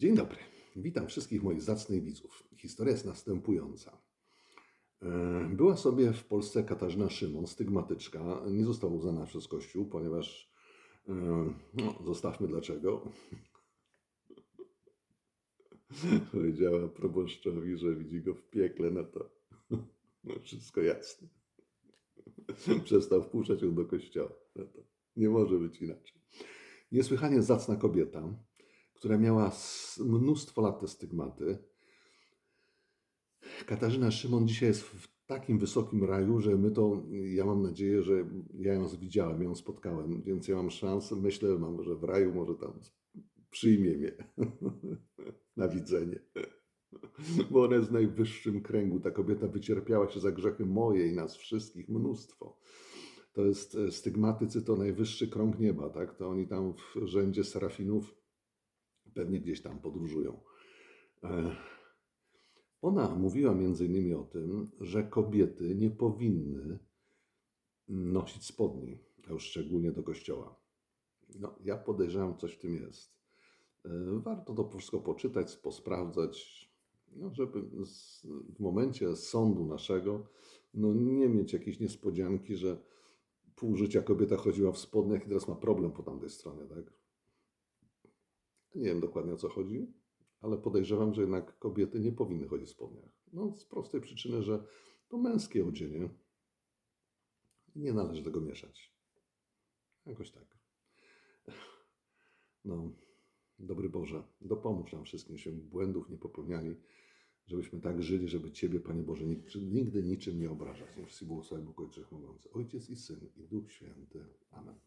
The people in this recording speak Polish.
Dzień dobry. Witam wszystkich moich zacnych widzów. Historia jest następująca. E, Była sobie w Polsce Katarzyna Szymon, stygmatyczka. Nie została uznana przez Kościół, ponieważ. e, No, zostawmy dlaczego. Powiedziała proboszczowi, że widzi go w piekle, no to no wszystko jasne. Przestał wpuszczać ją do kościoła. No to nie może być inaczej. Niesłychanie zacna kobieta, która miała mnóstwo lat te stygmaty. Katarzyna Szymon dzisiaj jest w takim wysokim raju, że my to, ja mam nadzieję, że ja ją widziałem, ją spotkałem, więc ja mam szansę, myślę, no, że w raju może tam przyjmie mnie na widzenie. Bo ona jest w najwyższym kręgu. Ta kobieta wycierpiała się za grzechy moje i nas wszystkich mnóstwo. To jest e, stygmatycy, to najwyższy krąg nieba, tak? To oni tam w rzędzie serafinów pewnie gdzieś tam podróżują. E, Ona mówiła między innymi o tym, że kobiety nie powinny nosić spodni, a już szczególnie do kościoła. No, ja podejrzewam, coś w tym jest. E, Warto to wszystko poczytać, posprawdzać, no, żeby w momencie sądu naszego no, nie mieć jakiejś niespodzianki, że pół życia kobieta chodziła w spodniach i teraz ma problem po tamtej stronie, tak? Nie wiem dokładnie o co chodzi, ale podejrzewam, że jednak kobiety nie powinny chodzić w spodniach. No, z prostej przyczyny, że to męskie odzienie nie należy tego mieszać. Jakoś tak. No, dobry Boże, dopomóż nam wszystkim, się błędów nie popełniali, żebyśmy tak żyli, żeby Ciebie, Panie Boże, nig- nigdy niczym nie obrażać. Niech wszyscy błogosławi Bóg Ojciec Mogący, Ojciec i Syn i Duch Święty. Amen.